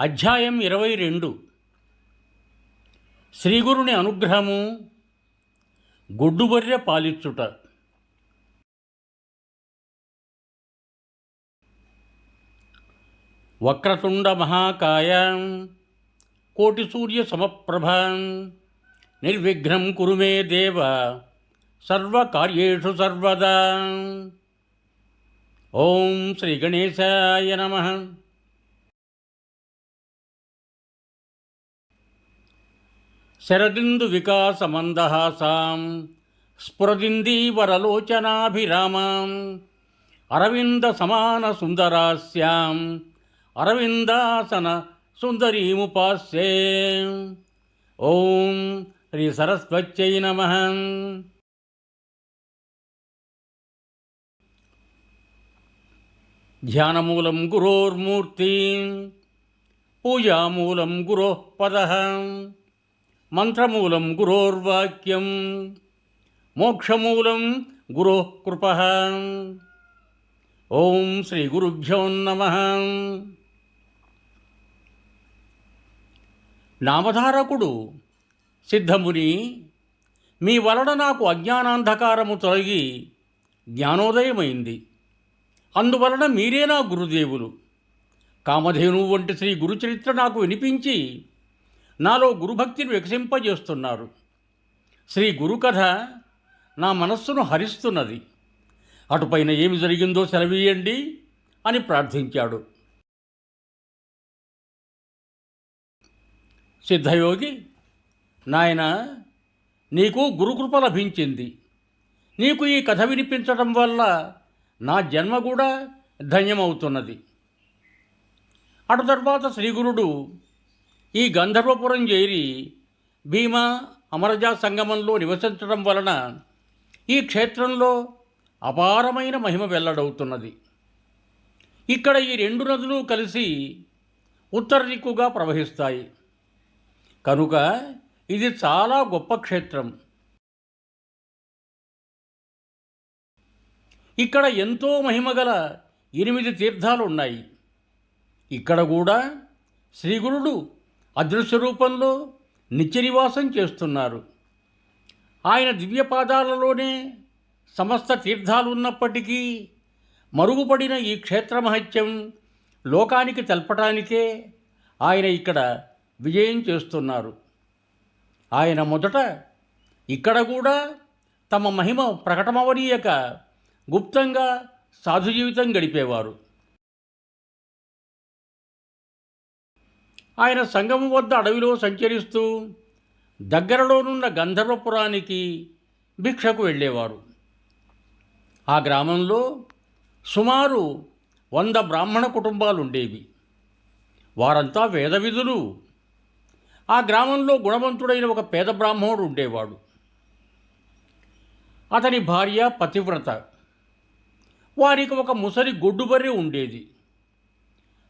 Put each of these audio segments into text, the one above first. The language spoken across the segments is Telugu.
అధ్యాయం ఇరవై రెండు. శ్రీగురుని అనుగ్రహము గొడ్డుబర్రె పాలిచ్చుట. వక్రతుండ మహాకాయ కోటి సూర్య సమప్రభ నిర్విఘ్నం కురుమే దేవ సర్వకార్యేషు సర్వదా. ఓం శ్రీ గణేశాయ నమః. శరదిందు వికాసమందహాసాం స్ఫురదిందీవరలోచనాభిరామాం అరవింద సమాన సుందరాస్యాం అరవిందాసన సుందరీముపాస్యే ఓం శ్రీ సరస్వత్యై నమ. ధ్యానమూలం గురోర్మూర్తి పూజామూలం గురోః పదః. మంత్రమూలం గురోర్వాక్యం మోక్షమూలం గురో కృప. ఓం శ్రీ గురుభ్యో నమ. నామధారకుడు సిద్ధముని మీ వలన నాకు అజ్ఞానాంధకారము తొలగి జ్ఞానోదయమైంది. అందువలన మీరే నా గురుదేవులు. కామధేను వంటి శ్రీ గురుచరిత్ర నాకు వినిపించి నాలో గురుభక్తిని వికసింపజేస్తున్నారు. శ్రీ గురుకథ నా మనస్సును హరిస్తున్నది. అటుపైన ఏమి జరిగిందో సెలవీయండి అని ప్రార్థించాడు. సిద్ధయోగి నాయన నీకు గురుకృప లభించింది. నీకు ఈ కథ వినిపించడం వల్ల నా జన్మ కూడా ధన్యమవుతున్నది. అటు తర్వాత శ్రీగురుడు ఈ గంధర్వపురం చేరి భీమా అమరజా సంగమంలో నివసించడం వలన ఈ క్షేత్రంలో అపారమైన మహిమ వెల్లడవుతున్నది. ఇక్కడ ఈ రెండు నదులు కలిసి ఉత్తర దిక్కుగా ప్రవహిస్తాయి. కనుక ఇది చాలా గొప్ప క్షేత్రం. ఇక్కడ ఎంతో మహిమగల ఎనిమిది తీర్థాలు ఉన్నాయి ఇక్కడ కూడా శ్రీగురుడు అదృశ్య రూపంలో నిత్యనివాసం చేస్తున్నారు. ఆయన దివ్యపాదాలలోనే సమస్త తీర్థాలు ఉన్నప్పటికీ మరుగుపడిన ఈ క్షేత్ర మహత్యం లోకానికి తెలపటానికే ఆయన ఇక్కడ విజయం చేస్తున్నారు. ఆయన మొదట ఇక్కడ కూడా తమ మహిమ ప్రకటమవనీయక గుప్తంగా సాధు జీవితం గడిపేవారు. ఆయన సంగమం వద్ద అడవిలో సంచరిస్తూ దగ్గరలోనున్న గంధర్వపురానికి భిక్షకు వెళ్ళేవారు. ఆ గ్రామంలో సుమారు వంద బ్రాహ్మణ కుటుంబాలు ఉండేవి వారంతా వేదవిధులు. ఆ గ్రామంలో గుణవంతుడైన ఒక పేద బ్రాహ్మణుడు ఉండేవాడు. అతని భార్య పతివ్రత. వారికి ఒక ముసలి గొడ్డుబర్రె ఉండేది.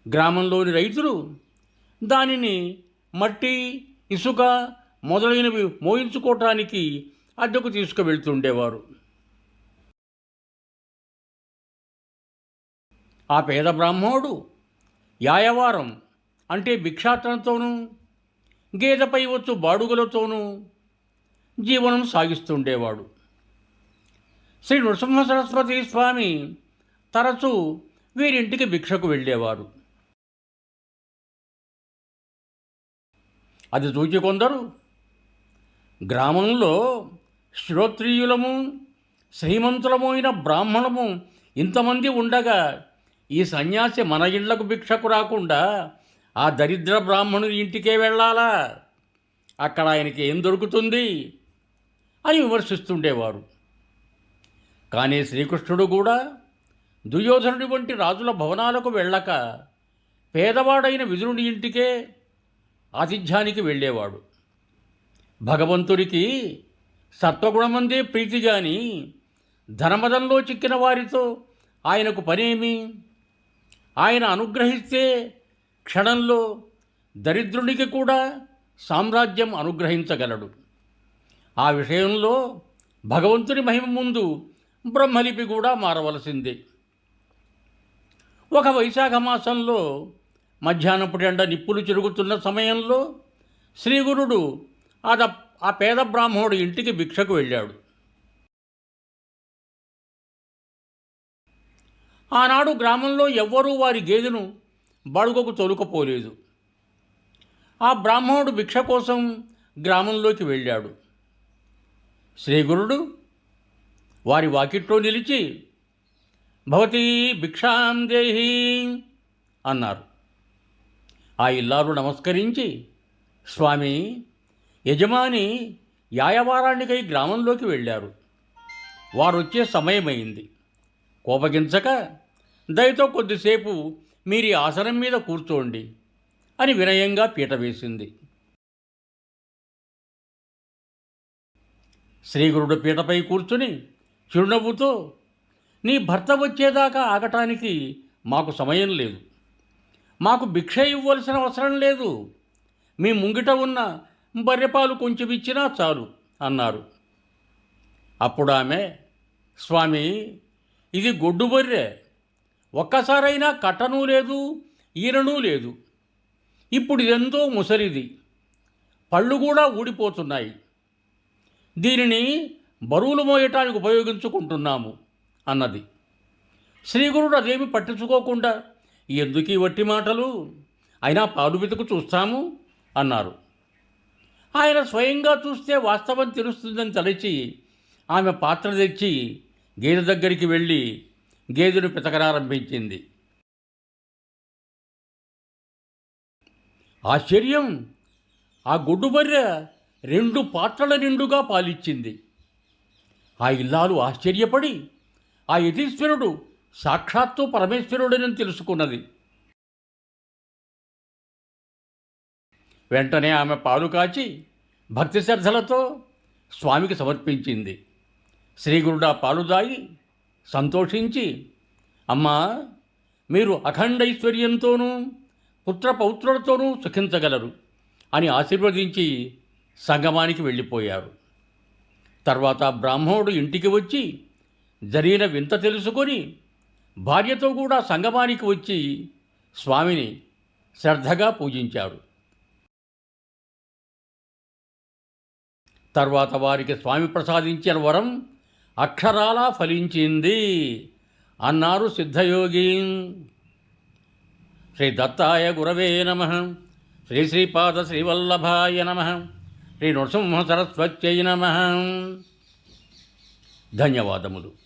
గ్రామంలోని రైతులు దానిని మట్టి ఇసుక మొదలైనవి మోయించుకోవటానికి అద్దెకు తీసుకువెళ్తుండేవారు. ఆ పేద బ్రాహ్మణుడు యాయవారం అంటే భిక్షాటనతోనూ గేదెపై వచ్చు బాడుగలతోనూ జీవనం సాగిస్తుండేవాడు. శ్రీ నృసింహ సరస్వతి స్వామి తరచూ వీరింటికి భిక్షకు వెళ్ళేవారు. అది చూచి కొందరు. గ్రామంలో శ్రోత్రియులము శ్రీమంతులమైన బ్రాహ్మణము ఇంతమంది ఉండగా ఈ సన్యాసి మన ఇళ్ళకు భిక్షకు రాకుండా ఆ దరిద్ర బ్రాహ్మణుని ఇంటికే వెళ్ళాలా? అక్కడ ఆయనకి ఏం దొరుకుతుంది? అని విమర్శిస్తుండేవారు. కానీ శ్రీకృష్ణుడు కూడా దుర్యోధనుడి వంటి రాజుల భవనాలకు వెళ్ళక పేదవాడైన విదురుని ఇంటికే ఆతిథ్యానికి వెళ్ళేవాడు. భగవంతుడికి సత్వగుణమందే ప్రీతి గాని ధనమదంలో చిక్కిన వారితో ఆయనకు పనేమి? ఆయన అనుగ్రహిస్తే క్షణంలో దరిద్రునికి కూడా సామ్రాజ్యం అనుగ్రహించగలడు. ఆ విషయంలో భగవంతుని మహిమ ముందు బ్రహ్మలిపి కూడా మారవలసిందే. ఒక వైశాఖ మాసంలో మధ్యాహ్నపు ఎండ నిప్పులు చెరుగుతున్న సమయంలో శ్రీగురుడు అద ఆ పేద బ్రాహ్మణుడు ఇంటికి భిక్షకు వెళ్ళాడు. ఆనాడు గ్రామంలో ఎవ్వరూ వారి గేదెను బడుగకు తొలుకపోలేదు. ఆ బ్రాహ్మణుడు భిక్ష కోసం గ్రామంలోకి వెళ్ళాడు. శ్రీగురుడు వారి వాకిట్లో నిలిచి భవతీ భిక్షాం దేహి అన్నారు. ఆ ఇల్లాలు నమస్కరించి స్వామి యజమాని యాయవారానికై గ్రామంలోకి వెళ్ళారు. వారు వచ్చే సమయమైంది. కోపగించక దయతో కొద్దిసేపు మీరు ఈ ఆసనం మీద కూర్చోండి అని వినయంగా పీట వేసింది. శ్రీగురుడు పీటపై కూర్చుని చిరునవ్వుతో నీ భర్త వచ్చేదాకా ఆగటానికి మాకు సమయం లేదు. మాకు భిక్ష ఇవ్వవలసిన అవసరం లేదు. మీ ముంగిట ఉన్న బర్రెపాలు కొంచెం ఇచ్చినా చాలు అన్నారు. అప్పుడు ఆమె స్వామి ఇది గొడ్డు బర్రె. ఒక్కసారైనా కట్టనూ లేదు ఈరను లేదు. ఇప్పుడు ఇదెంతో ముసలిది. పళ్ళు కూడా ఊడిపోతున్నాయి. దీనిని బరువులు మోయటానికి ఉపయోగించుకుంటున్నాము అన్నది. శ్రీగురుడు అదేమి పట్టించుకోకుండా ఎందుకు ఈ వట్టి మాటలు? అయినా పాలు బితుకు చూస్తాము అన్నారు. ఆయన స్వయంగా చూస్తే వాస్తవం తెలుస్తుందని తలచి ఆమె పాత్ర తెచ్చి గేదె దగ్గరికి వెళ్ళి గేదెను పితకరారంభించింది ఆశ్చర్యం! ఆ గుడ్డు బర్రె రెండు పాత్రల నిండుగా పాలిచ్చింది. ఆ ఇల్లాలు ఆశ్చర్యపడి ఆ యతీశ్వరుడు సాక్షాత్తు పరమేశ్వరుడని తెలుసుకున్నది. వెంటనే ఆమె పాలు కాచి భక్తి శ్రద్ధలతో స్వామికి సమర్పించింది. శ్రీగురుడు ఆ పాలు దాగి సంతోషించి అమ్మా మీరు అఖండ ఐశ్వర్యంతోనూ పుత్ర పౌత్రులతోనూ సుఖించగలరు అని ఆశీర్వదించి సంగమానికి వెళ్ళిపోయారు. తర్వాత బ్రాహ్మణుడు ఇంటికి వచ్చి జరిగిన వింత తెలుసుకొని భార్యతో కూడా సంగమానికి వచ్చి స్వామిని శ్రద్ధగా పూజించాడు. తర్వాత వారికి స్వామి ప్రసాదించిన వరం అక్షరాలా ఫలించింది. అన్నారు సిద్ధయోగి. శ్రీ దత్తాయ గురవే నమ. శ్రీ శ్రీపాద శ్రీవల్లభాయ నమ. శ్రీ నృసింహ సరస్వత్యై నమ. ధన్యవాదములు.